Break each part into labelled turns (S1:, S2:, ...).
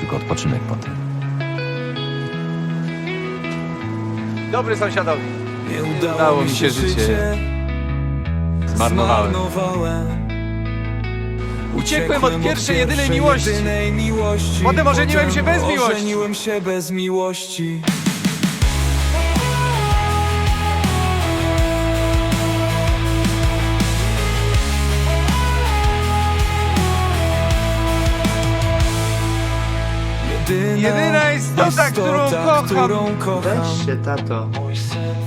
S1: tylko odpoczynek po tym.
S2: Dobry sąsiadowi.
S3: Nie
S2: udało mi się życie. Zmarnowałem.
S3: Zmarnowałem.
S2: Uciekłem od pierwszej, jedynej miłości.
S3: jedynej miłości.
S2: Potem ożeniłem się bez miłości.
S3: Ożeniłem się bez miłości. Jedyna,
S2: istota, którą kocham.
S3: którą kocham.
S4: Weź się, tato.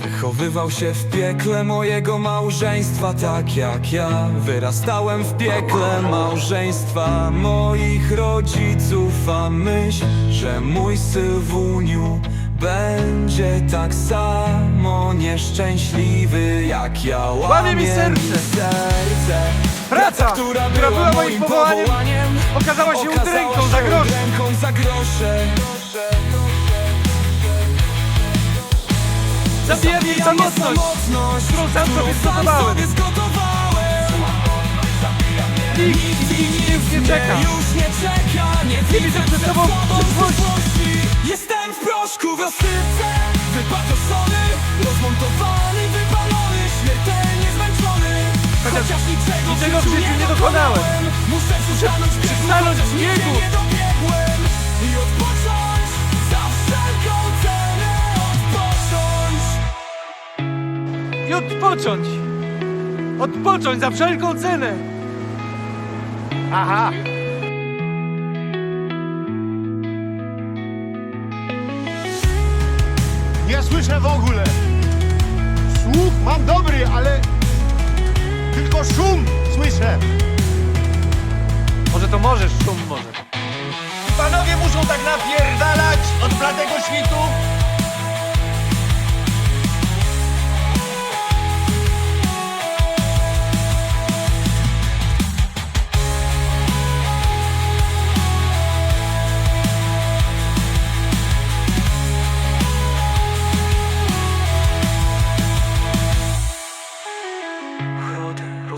S3: Wychowywał się w piekle mojego małżeństwa tak jak ja Wyrastałem w piekle małżeństwa moich rodziców A myśl, że mój Sylwuniu będzie tak samo nieszczęśliwy jak ja
S2: Łamie mi serce.
S3: serce.
S2: Praca,
S3: która,
S2: która była moim
S3: moim
S2: powołaniem, grosze. Zabija mnie samotność, którą sam sobie zgotowałem. Nikt, nikt już nie czeka.
S3: Już nie czeka, nie
S2: widzę przed sobą przyszłości.
S3: Jestem w proszku w rozsypce Wypatroszony, rozmontowany, wypalony Śmiertelnie zmęczony
S2: Chociaż
S3: Chociaż niczego,
S2: niczego w życiu nie dokonałem.
S3: Muszę przystanąć biegu, chociaż
S2: biegu.
S3: nie dobiegłem I odpocząć. Odpocząć
S2: za wszelką cenę. Aha.
S5: Nie słyszę w ogóle. Słuch mam dobry, ale tylko szum słyszę.
S2: Może to możesz, szum może.
S5: Panowie muszą tak napierdalać od bladego świtu.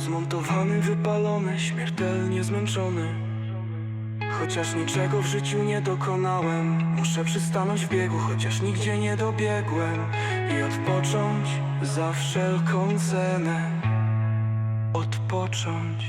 S3: Rozmontowany, wypalony, śmiertelnie zmęczony. Chociaż niczego w życiu nie dokonałem Muszę przystanąć w biegu, chociaż nigdzie nie dobiegłem. I odpocząć za wszelką cenę. Odpocząć